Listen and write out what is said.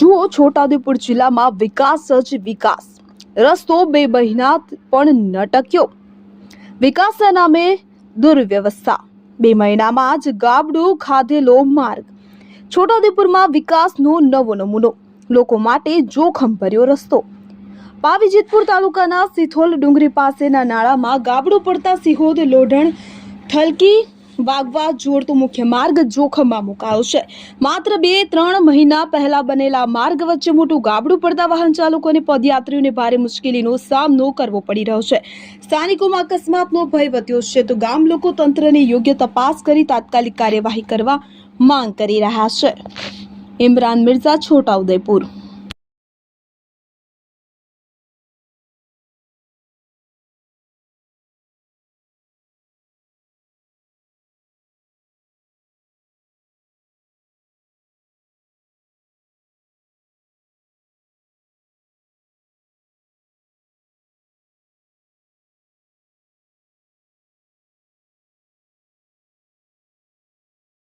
છોટાઉદેપુર જિલ્લામાં વિકાસ જ વિકાસ. રસ્તો બે મહિના પણ ન ટક્યો વિકાસના નામે દુર્વ્યવસ્થા. બે મહિનામાં જ ગાબડું ખાધેલો માર્ગ. છોટાઉદેપુરમાં વિકાસનો નવો નમૂનો. લોકો માટે જોખમ ભર્યો રસ્તો. પાવીજેતપુર તાલુકાના સિથોલ ડુંગરી પાસેના નાળામાં ગાબડું પડતા સિહોદ લોઢણ થલકી વાગવા જોડતો મુખ્ય માર્ગ જોખમમાં મુકાયો છે. માત્ર બે, ત્રણ મહિના પહેલા બનેલા માર્ગ વચ્ચે મોટું ગાબડું પડતા વાહન ચાલકો અને પદયાત્રીઓને ભારે મુશ્કેલીનો સામનો કરવો પડી રહ્યો છે. સ્થાનિકોમાં અકસ્માતનો ભય વધ્યો છે તો ગામ લોકો તંત્રને યોગ્ય તપાસ કરી તાત્કાલિક કાર્યવાહી કરવા માંગ કરી રહ્યા છે. ઇમરાન મિર્ઝા છોટાઉદેપુર